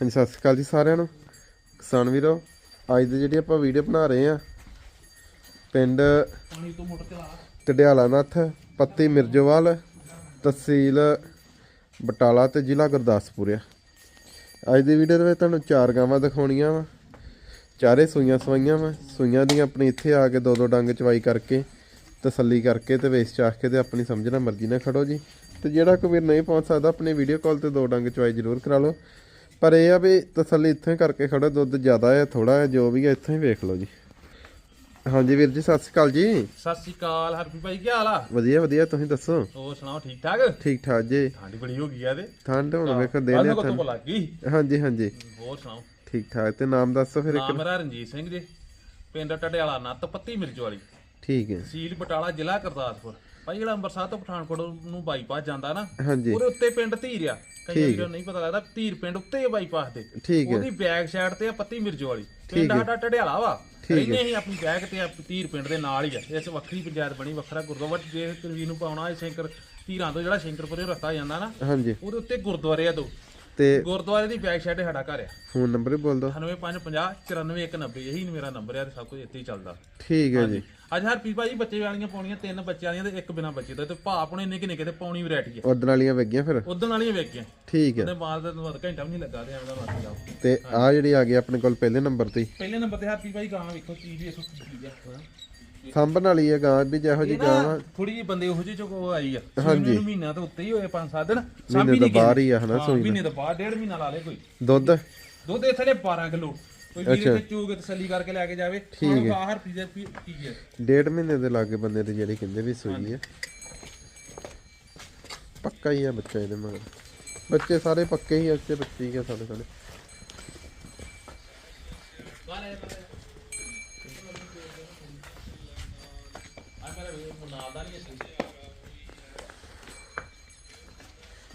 ਹਾਂਜੀ, ਸਤਿ ਸ਼੍ਰੀ ਅਕਾਲ ਜੀ ਸਾਰਿਆਂ ਨੂੰ। ਕਿਸਾਨ ਵੀਰੋ, ਅੱਜ ਦੀ ਜਿਹੜੀ ਆਪਾਂ ਵੀਡੀਓ ਬਣਾ ਰਹੇ ਆ ਪਿੰਡ ਪਾਣੀ ਟਡਿਆਲਾ ਨੱਥ, ਪੱਤੀ ਮਿਰਜੋਵਾਲ, ਤਹਿਸੀਲ ਬਟਾਲਾ ਤੇ ਜ਼ਿਲ੍ਹਾ ਗੁਰਦਾਸਪੁਰ ਆ। ਅੱਜ ਦੀ ਵੀਡੀਓ ਦੇ ਵਿੱਚ ਤੁਹਾਨੂੰ ਚਾਰ ਗਾਵਾਂ ਦਿਖਾਉਣੀਆਂ ਵਾ। ਚਾਰੇ ਸੂਈਆਂ ਸਵਾਈਆਂ ਵਾ। ਸੂਈਆਂ ਦੀਆਂ ਆਪਣੀ ਇੱਥੇ ਆ ਕੇ ਦੋ ਦੋ ਡੰਗ ਚਵਾਈ ਕਰਕੇ, ਤਸੱਲੀ ਕਰਕੇ ਤੇ ਵੇਚ ਚਾਖ ਕੇ ਤੇ ਆਪਣੀ ਸਮਝਣਾ ਮਰਜ਼ੀ ਨਾਲ ਖੜੋ ਜੀ। ਤੇ ਜਿਹੜਾ ਕੋਈ ਵੀਰ ਨਹੀਂ ਪਹੁੰਚ ਸਕਦਾ, ਆਪਣੀ ਵੀਡੀਓ ਕਾਲ ਤੇ ਦੋ ਡੰਗ ਚਵਾਈ ਜ਼ਰੂਰ ਕਰਾ ਲਓ। ਪਰ ਇਹ ਆ ਵੀ ਤਸੱਲੀ ਇੱਥੋਂ ਹੀ ਕਰਕੇ ਖੜੋ ਦੁੱਧ ਜ਼ਿਆਦਾ ਹੈ ਥੋੜਾ ਹੈ ਜੋ ਵੀ ਹੈ ਇੱਥੋਂ ਹੀ ਵੇਖ ਲਓ ਜੀ। ਹਾਂਜੀ ਵੀਰ ਜੀ ਸਤਿ ਸ਼੍ਰੀ ਅਕਾਲ ਜੀ। ਸਤਿ ਸ਼੍ਰੀ ਅਕਾਲ ਹਰਪ੍ਰੀਤ ਭਾਈ ਕੀ ਹਾਲ ਆ? ਵਧੀਆ ਵਧੀਆ ਤੁਸੀਂ ਦੱਸੋ? ਹੋਰ ਸੁਣਾਓ ਠੀਕ ਠਾਕ? ਠੀਕ ਠਾਕ ਜੀ। ਠੰਡ ਬੜੀ ਹੋ ਗਈ ਆ ਤੇ। ਠੰਡ ਹੁਣ ਵੇਖੋ ਦੇ ਨੂੰ ਠੰਡ। ਲੱਗ ਗਈ। ਹਾਂਜੀ ਹਾਂਜੀ। ਹੋਰ ਸੁਣਾਓ? ਠੀਕ ਠਾਕ ਤੇ ਨਾਮ ਦੱਸੋ ਫਿਰ ਨਾਮ ਇੱਕ ਮੇਰਾ ਰਣਜੀਤ ਸਿੰਘ ਜੀ ਪਿੰਡ ਟਟਿਆਲਾ ਨੱਤ ਪੱਤੀ ਮਿਰਚ ਵਾਲੀ। ਠੀਕ ਹੈ। ਤਹਿਸੀਲ ਬਟਾਲਾ ਜ਼ਿਲ੍ਹਾ ਗੁਰਦਾਸਪੁਰ। ਭਾਈ ਜਿਹੜਾ ਅੰਮ੍ਰਿਤਸਰ ਤੋਂ ਪਠਾਨਕੋਟ ਨੂੰ ਬਾਈਪਾਸ ਜਾਂਦਾ ਨਾ ਹਾਂਜੀ। ਉਹਦੇ ਉੱਤੇ ਪਿੰਡ ਧੀਰ ਆ। ਕਈ ਵੀਰਾਂ ਨਹੀਂ ਪਤਾ ਲੱਗਦਾ ਧੀਰ ਪਿੰਡ ਉੱਤੇ ਹੀ ਬਾਈਪਾਸ ਦੇ। ਹੈ। ਉਹਦੀ ਬੈਕ ਸਾਈਡ ਤੇ ਆ ਪੱਤੀ ਮਿਰਚ ਵਾਲੀ। ਪਿੰਡ ਸਾਡਾ ਟੜਿਆਲਾ ਵਾ। ਰਹਿੰਦੇ ਅਸੀਂ ਆਪਣੀ ਬੈਕ ਤੇ ਆ ਧੀਰ ਪਿੰਡ ਦੇ ਨਾਲ ਹੀ ਆ। ਇਸ ਵੱਖਰੀ ਪੰਚਾਇਤ ਬਣੀ ਵੱਖਰਾ ਗੁਰਦੁਆਰਾ। ਜੇ ਤੁਸੀਂ ਨੂੰ ਪਾਉਣਾ ਹੈ ਸ਼ੰਕਰ ਧੀਰਾਂ ਤੋਂ ਜਿਹੜਾ ਸ਼ੰਕਰਪੁਰੇ ਰਸਤਾ ਜਾਂਦਾ ਨਾ ਹਾਂਜੀ। ਉਹਦੇ ਉੱਤੇ ਗੁਰਦੁਆਰੇ ਆ ਦੋ। ਤੇ ਗੁਰਦੁਆਰੇ ਦੀ ਬੈਕ ਸਾਈਡ ਸਾਡਾ ਘਰ ਆ। ਫੋਨ ਨੰਬਰ ਬੋਲ ਦਿਓ। 9550 94190 ਇਹੀ ਮੇਰਾ ਨੰਬਰ ਆ ਤੇ ਸਭ ਕੁਝ ਇੱਥੇ ਹੀ ਚੱਲਦਾ। ਠੀਕ ਹੈ ਜੀ। ਅੱਜ ਹਰਪੀ ਭਾਈ ਬੱਚੇ ਵਾਲੀਆਂ ਪਾਉਣੀਆਂ ਤਿੰਨ ਬੱਚਿਆਂ ਵਾਲੀਆਂ ਤੇ ਇੱਕ ਬਿਨਾ ਬੱਚੇ ਦਾ ਤੇ ਭਾ ਆਪਣੇ ਨਿੱਕੇ ਨਿੱਕੇ ਤੇ ਪਾਉਣੀ ਵੈਰਾਈਟੀ ਆ। ਉਦਣ ਵਾਲੀਆਂ ਵੇਗੀਆਂ ਫਿਰ? ਉਦੋਂ ਵਾਲੀਆਂ ਵੇਖ ਕੇ ਠੀਕ ਹੈ ਉਹਦੇ ਮਾਲ ਦਾ ਤੁਹਾਨੂੰ ਘੰਟਾ ਵੀ ਨਹੀਂ ਲੱਗਾ ਤੇ ਐਵੇਂ ਦਾ ਮਰਜ਼ੀ ਲਾਓ ਤੇ ਆ ਜਿਹੜੀ ਆ ਗਈ ਆਪਣੇ ਕੋਲ ਪਹਿਲੇ ਨੰਬਰ ਤੇ। ਹੀ। ਪਹਿਲੇ ਨੰਬਰ ਤੇ ਹਰਪੀ ਭਾਈ ਗਾਂ ਵੇਖੋ ਚੀਜ਼ ਵੇਖੋ ਕੀ ਚੀਜ਼ ਸਾਂਭਣ ਵਾਲੀ ਹੈ ਗਾਂ ਵੀ ਜਿਹੋ ਜੀ ਗਾਂ ਵਾ। ਥੋੜੀ ਜਿਹੀ ਬੰਦੇ ਉਹੋ ਜਿਹੇ ਚੋਂ ਕੋ ਆਈ ਆ। ਹਾਂਜੀ। ਨੂੰ ਮਹੀਨਾ ਤੋਂ ਉੱਤੇ ਹੀ ਹੋਏ 5-7 ਦਿਨ। ਮਹੀਨੇ ਤੋਂ ਬਾਹਰ ਹੀ ਆ ਹਨਾ ਹਾਂ, ਸੂਈ ਮਹੀਨੇ ਤੋਂ ਬਾਅਦ ਡੇਢ ਮਹੀਨਾ ਲਾ ਲੇ ਕੋਈ। ਦੁੱਧ? ਦੁੱਧ ਇੱਥੇ ਨੇ 12 ਕਿਲੋ। ਕੋਈ ਵੀਰੇ ਚੂਗ ਤਸੱਲੀ ਕਰਕੇ ਲੈ ਕੇ ਜਾਵੇ। ਠੀਕ ਹੈ। ਹਰ ਪੀਜ਼ਾ ਕੀ ਹੈ ਡੇਢ ਮਹੀਨੇ ਦੇ ਲਾਗੇ ਬੰਦੇ ਤੇ ਜਿਹੜੀ ਕਹਿੰਦੇ ਵੀ ਸੂਈ ਹੈ ਪੱਕਾ ਹੀ ਆ ਬੱਚਾ ਇਹਦੇ ਮਗਰ। ਬੱਚੇ ਸਾਰੇ ਪੱਕੇ ਹੀ ਇੱਥੇ ਬੱਚੇ ਹੀ ਆ ਸਾਡੇ ਸਾਡੇ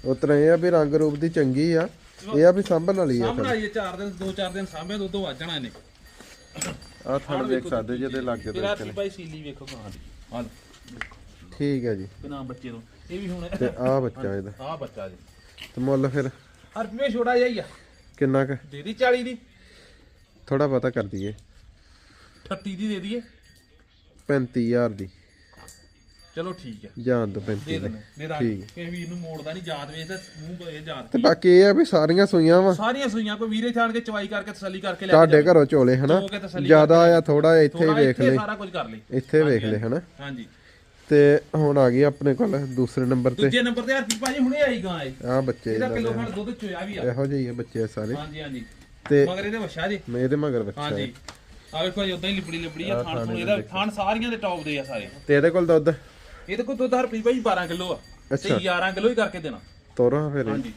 ਉਤਰਾ ਆ ਵੀ ਰੰਗ ਰੂਪ ਦੀ ਚੰਗੀ ਆ। ਇਹ ਆ ਵੀ ਸਾਂਭਣ ਵਾਲੀ ਆ ਸਾਹਮਣੇ ਆਈਏ 4 ਦਿਨ 2-4 ਦਿਨ ਸਾਹਮਣੇ ਦੁੱਧ ਵੱਜ ਜਾਣਾ ਇਹਨੇ। ਆ ਥਣ ਵੇਖ ਸਕਦੇ ਜਿਹਦੇ ਲਾਗੇ ਤੇਰਾ ਦੇ ਹਰਪੀ ਭਾਈ ਸੀਲੀ ਵੇਖੋ ਕਹਾਂ ਦੀ। ਹਾਂ ਠੀਕ ਹੈ ਜੀ। ਬਿਨਾ ਬੱਚੇ ਤੋਂ ਇਹ ਵੀ ਹੁਣ ਤੇ ਆ ਬੱਚਾ ਇਹਦਾ। ਆਹ ਬੱਚਾ ਜੀ। ਤੇ ਮੁੱਲ ਫਿਰ ਭਾਈ ਛੋੜਾ ਹੀ ਆ। ਕਿੰਨਾ ਕੁ? ਦੇ ਦੀ 40 ਦੀ। ਥੋੜਾ ਪਤਾ ਕਰ ਦਈਏ। 38 ਦੀ ਦੇ ਦਈਏ। 35000 ਦੀ। ਚਲੋ ਠੀਕ ਹੈ ਤੋਂ ਦੇ 35 ਦੀ ਦਿੰਦੇ ਮੇਰਾ ਠੀਕ। ਕਿਸੇ ਵੀਰ ਨੂੰ ਮੋੜਦਾ ਨਹੀਂ ਯਾਦ ਵੇਚਦਾ ਮੂੰਹ ਬਏ ਯਾਦ ਤੇ ਬਾਕੀ ਇਹ ਆ ਵੀ ਸਾਰੀਆਂ ਸੂਈਆਂ ਵਾ। ਸਾਰੀਆਂ ਸੂਈਆਂ ਕੋ ਵੀਰੇ ਛਾਣ ਕੇ ਚਵਾਈ ਕਰਕੇ ਤਸੱਲੀ ਕਰਕੇ ਲੈ ਕੇ ਤੁਹਾਡੇ ਘਰੋਂ ਚੋਲੇ ਹਨਾ? ਚੋ ਕੇ ਤਸੱਲੀ ਜ਼ਿਆਦਾ ਆ ਥੋੜਾ ਇੱਥੇ ਹੀ ਥੋੜ੍ਹਾ ਵੇਖ ਇੱਥੇ ਲੈ। ਸਾਰਾ ਕੁਝ ਕਰ ਲਈ। ਇੱਥੇ ਵੇਖ ਲੈ ਹਨਾ? ਹਾਂਜੀ। ਤੇ ਹੁਣ ਆ ਗਈ ਆਪਣੇ ਕੋਲ ਦੂਸਰੇ ਨੰਬਰ ਤੇ। ਦੂਜੇ ਨੰਬਰ ਤੇ ਹਰਪੀ ਭਾਜੀ ਹੁਣੇ ਆਈ ਗਾਂ ਇਹ। ਆ ਬੱਚੇ ਇਹਦਾ ਇਹਦਾ ਕਿਲੋ ਖੰਡ ਦੁੱਧ ਚੋਇਆ ਵੀ ਆ। ਇਹੋ ਜਿਹੇ ਹੀ ਆ ਬੱਚੇ ਸਾਰੇ। ਹਾਂਜੀ ਹਾਂਜੀ। ਤੇ ਮਗਰ ਇਹਦੇ ਵਛਾ ਜੀ। ਮੇਰੇ ਮਗਰ ਬੱਚਾ ਹੈ। ਹਾਂਜੀ ਆ ਵੇਖੋ ਜੀ ਉਦਾਂ ਹੀ ਲਿਬੜੀ ਲਿਬੜੀ ਆ ਥਾਣ ਥੂਣ ਇਹਦਾ ਥਾਣ ਸਾਰੀਆਂ ਦੇ ਟੌਪ ਦੇ ਆ ਸਾਰੇ। ਤੇ ਇਹਦੇ ਕੋਲ ਦੁੱਧ? ਇਹਦੇ ਕੋਲ ਦੁੱਧ ਹਰਪੀ ਭਾਜੀ 12 ਕਿਲੋ ਆ। ਤੇ ਅੱਛਾ। 11 ਕਿਲੋ ਹੀ ਕਰਕੇ ਦੇਣਾ। ਤੋਰਾ ਫਿਰ ਹਾਂਜੀ।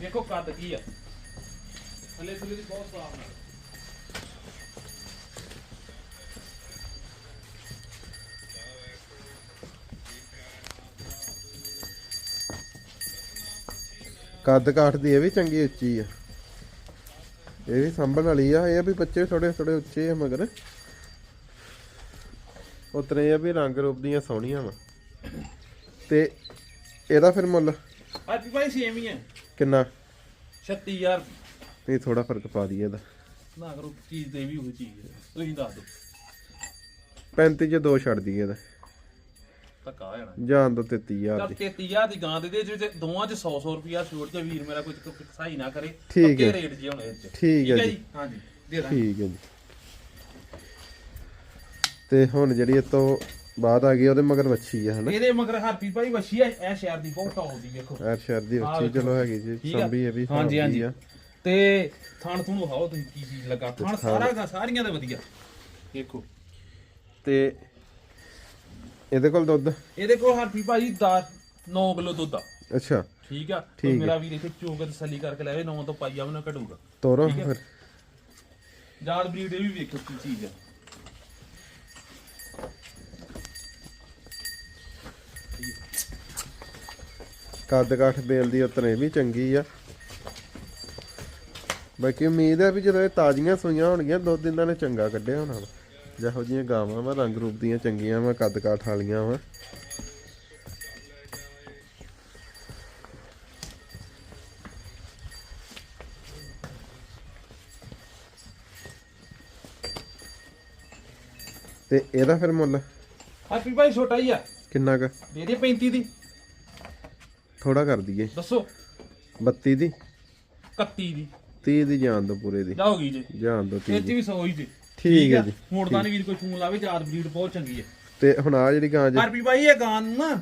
ਵੇਖੋ ਕੱਦ ਕੀ ਆ। ਥੱਲੇ ਥੱਲੇ ਦੀ ਬਹੁਤ ਸਾਫ਼ ਨਾਲ। ਕੱਦ ਕਾਠ ਦੀ ਇਹ ਵੀ ਚੰਗੀ ਉੱਚੀ ਆ। ਇਹ ਵੀ ਸੰਭਣ ਵਾਲੀ ਆ ਇਹ ਆ ਵੀ ਬੱਚੇ ਥੋੜੇ ਥੋੜੇ ਉੱਚੇ ਆ ਮਗਰ। ਉਤਰੇ ਆ ਵੀ ਰੰਗ ਰੂਪ ਦੀਆਂ ਸੋਹਣੀਆਂ ਵਾ। ਤੇ ਇਹਦਾ ਫਿਰ ਮੁੱਲ? ਅੱਜ ਭਾਈ ਸੇਮ ਹੀ ਹੈ ਕਿੰਨਾ? 36000 ਇਹ ਥੋੜਾ ਫ਼ਰਕ ਪਾ ਦਈਏ ਇਹਦਾ। ਨਾ ਕਰੋ ਚੀਜ਼ ਦੇ ਵੀ ਹੋਈ ਚੀਜ਼ ਹੈ ਤੁਸੀਂ ਦੱਸ ਦਿਓ। 35 ਚ ਦੋ ਛੱਡ ਦਈਏ ਇਹਦਾ। ਧੱਕਾ ਹੋ ਜਾਣਾ। ਜਾਨ ਤੋਂ 33000 ਚੱਲ ਦੀ। 33000 ਦੀ ਗਾਂ ਦੇ ਦੇ ਜਿਹਦੇ ਦੋਵਾਂ ਚ 100 100 ਰੁਪਿਆ ਛੋੜ ਕੇ ਵੀਰ ਮੇਰਾ ਕੋਈ ਸਹਾਈ ਨਾ ਕਰੇ ਠੀਕ ਹੈ। ਰੇਟ ਜੀ ਹੁਣ ਇਹ ਚ। ਠੀਕ ਹੈ ਜੀ। ਹਾਂਜੀ ਦੇ ਦਾਂਗੇ। ਠੀਕ ਹੈ ਜੀ। ਤੇ ਹੁਣ ਜਿਹੜੀ ਇਹ ਤੋਂ ਬਾਅਦ ਆ ਗਈ ਉਹਦੇ ਮਗਰ ਵੱਛੀ ਆ ਹਨਾ? ਇਹਦੇ ਮਗਰ ਹਰਪੀ ਭਾਈ ਵਸ਼ੀ ਐ ਇਹ ਸ਼ਹਿਰ ਦੀ ਬਹੁਤ ਟੌਪ ਦੀ ਵੇਖੋ ਐਰ ਸ਼ਹਿਰ ਦੀ ਵੱਛੀ ਚਲੋ ਹੈਗੀ ਜੀ ਆ। ਸੰਭੀ ਇਹ ਵੀ ਹਾਂਜੀ, ਹਾਂਜੀ। ਆ। ਤੇ ਥਣ ਥੁਣ ਹਾਓ ਤੁਸੀਂ ਕੀ ਚੀਜ਼ ਲੱਗਾ। ਥਣ ਸਾਰਾ ਦਾ ਸਾਰੀਆਂ ਦੇ ਵਧੀਆ। ਦੇਖੋ। ਤੇ ਇਹਦੇ ਕੋਲ ਦੁੱਧ? ਇਹਦੇ ਕੋਲ ਹਰਪੀ ਭਾਜੀ 10 9 ਕਿਲੋ ਦੁੱਧ ਆ। ਅੱਛਾ। ਠੀਕ ਆ? ਤੇ ਮੇਰਾ ਵੀਰ ਇੱਥੇ ਚੋਕ ਤਸੱਲੀ ਕਰਕੇ ਲੈਵੇ 9 ਤੋਂ ਪਾਈਆ ਉਹਨਾਂ ਘਟੂਗਾ ਤੋਰੋ। ਫਿਰ। ਜਾਤ ਬਰੀਡ ਇਹ ਵੀ ਵੇਖੋ ਕੀ ਚੀਜ਼ ਆ। ਕੱਦ ਕਾਠ ਬੇਲ ਦੀ ਉਤਨੇ ਵੀ ਚੰਗੀ ਆ। ਬਾਕੀ ਉਮੀਦ ਹੈ ਵੀ ਜਦੋਂ ਇਹ ਤਾਜ਼ੀਆਂ ਸੂਈਆਂ ਹੋਣਗੀਆਂ ਦੋ ਦਿਨਾਂ ਨੇ ਚੰਗਾ ਕੱਢਿਆ ਹੋਣਾ ਜਿਹੋ ਜੀਆਂ ਗਾਵਾਂ ਵਾ ਰੰਗ ਰੂਪ ਦੀਆਂ ਚੰਗੀਆਂ ਵਾ ਕੱਦ ਕਾਠ ਵਾਲੀਆਂ ਵਾ। ਤੇ ਇਹਦਾ ਫਿਰ ਮੁੱਲ ਹੈਪੀ ਭਾਈ ਛੋਟਾ ਹੀ ਆ। ਕਿੰਨਾ ਕ? ਦੇ ਦੇ 35 ਦੀ। ਥੋੜਾ ਕਰ ਦਈਏ। ਦੱਸੋ। 32 ਦੀ। 31 ਦੀ। 30 ਦੀ ਜਾਣ ਦੋ ਪੂਰੇ ਦੀ। ਜਾਓਗੀ ਜੀ। ਜਾਣ ਦੋ 30 ਦੀ। ਵੀ 100 ਜੀ। ਠੀਕ ਹੈ ਜੀ। ਮੋੜਦਾ ਨਹੀਂ ਵੀਰ ਕੋਈ ਫੋਨ ਲਾਵੇ ਚਾਰ ਬਰੀਡ ਬਹੁਤ ਚੰਗੀ ਹੈ ਤੇ ਹੁਣ ਆ ਜਿਹੜੀ ਗਾਂ ਜੀ ਹੈਪੀ ਭਾਈ ਇਹ ਗਾਂ ਨੂੰ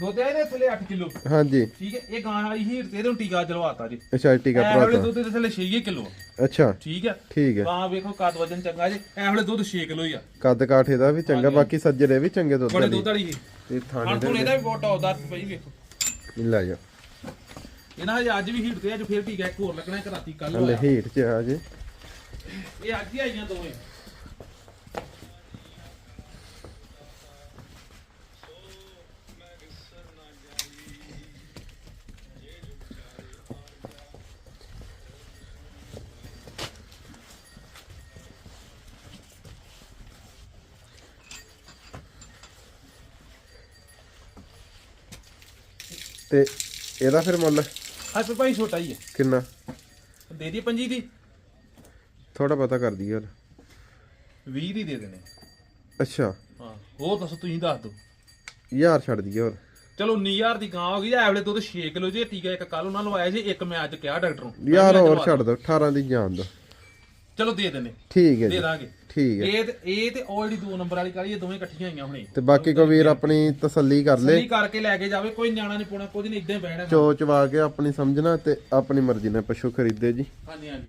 ਦੁੱਧ ਇਹਦੇ ਥੱਲੇ 8 ਕਿਲੋ। ਹਾਂਜੀ। ਠੀਕ ਹੈ ਇਹ ਗਾਂ ਵਾਲੀ ਹੀਰ ਤੇ ਇਹਨੂੰ ਟੀਕਾ ਚਲਵਾਤਾ ਜੀ। ਅੱਛਾ ਟੀਕਾ ਭਰਾਤਾ ਦੁੱਧ ਦੇ ਥੱਲੇ 6 ਕਿਲੋ ਅੱਛਾ। ਠੀਕ ਹੈ ਠੀਕ ਹੈ ਗਾਂ ਵੇਖੋ ਕੱਦ ਵਜਨ ਚੰਗਾ ਜੀ। ਇਹ ਵੇਲੇ ਦੁੱਧ 6 ਕਿਲੋ ਹੀ ਆ। ਕੱਦ ਕਾਠੇ ਦਾ ਵੀ ਚੰਗਾ ਬਾਕੀ ਸੱਜਰੇ ਵੀ ਚੰਗੇ ਦੁੱਧ ਵਾਲੀ। ਦੁੱਧ ਵਾਲੀ ਤੇ ਥਾਣੇ ਦੇ ਇਹਦਾ ਵੀ ਬਹੁਤ ਆਉਦਾ ਭਾਈ ਵੇਖੋ। ਲੈ ਜਾ। ਇਹਨਾਂ ਹਜੇ ਅੱਜ ਵੀ ਹੀਟ ਤੇ ਅੱਜ ਫੇਰ ਟੀਕਾ ਇੱਕ ਹੋਰ ਲੱਗਣਾ ਇੱਕ ਰਾਤੀ ਕੱਲ ਹੋਇਆ ਹੀਟ ਚ ਆ ਜੇ ਇਹ ਅੱਜ ਹੀ ਆਈਆਂ ਦੋਵੇਂ। ਤੇ ਇਹਦਾ ਫਿਰ ਮੁੱਲ? ਅੱਜ ਭਾਈ ਛੋਟਾ ਹੀ ਹੈ। ਕਿੰਨਾ? ਦੇ ਦੀ ਪੰਜੀ ਦੀ? ਥੋੜਾ ਪਤਾ ਕਰ ਦਈਏ ਹੋਰ। 20 ਦੀ ਦੇ ਦੇਣੇ। ਅੱਛਾ। ਹਾਂ ਹੋਰ ਦੱਸੋ ਤੁਸੀਂ ਦੱਸ ਦਿਓ। ਯਾਰ ਛੱਡ ਦਈਏ ਹੋਰ। ਚਲੋ 19000 ਦੀ ਗਾਂ ਹੋ ਗਈ ਐਵਲੇ ਦੁੱਧ 6 ਕਿਲੋ ਜੇ ਟੀਕਾ ਇੱਕ ਕੱਲ ਉਹਨਾਂ ਲਵਾਇਆ ਜੀ ਇੱਕ ਮੈਂ ਅੱਜ ਕਿਹਾ ਡਾਕਟਰ ਨੂੰ। ਯਾਰ ਹੋਰ ਛੱਡ ਦੋ 18 ਦੀ ਜਾਣ ਦੋ ਚਲੋ ਦੇ ਦੇਣੇ ਠੀਕ ਹੈ ਦੇ ਜੀ। ਦਾਂਗੇ। ਠੀਕ ਹੈ। ਇਹ ਤੇ ਇਹ ਤੇ ਉਹ ਜਿਹੜੀ ਦੋ ਨੰਬਰ ਵਾਲੀ ਕਾਲੀ ਇਹ ਦੋਵੇਂ ਇਕੱਠੀਆਂ ਆਈਆਂ ਹੁਣੇ। ਤੇ ਬਾਕੀ ਕੋ ਵੀਰ ਆਪਣੀ ਤਸੱਲੀ ਕਰ ਲੇ। ਸਹੀ ਕਰਕੇ ਲੈ ਕੇ ਜਾਵੇ ਕੋਈ ਨਿਆਣਾ ਨਹੀਂ ਪਾਉਣਾ ਕੁਝ ਨਹੀਂ ਇਦਾਂ ਹੀ ਬਹਿਣਾ। ਚੋ ਚਵਾ ਕੇ ਆਪਣੀ ਸਮਝਣਾ ਤੇ ਆਪਣੀ ਮਰਜ਼ੀ ਨਾਲ ਪਸ਼ੂ ਖਰੀਦੇ ਜੀ। ਹਾਂਜੀ ਹਾਂਜੀ।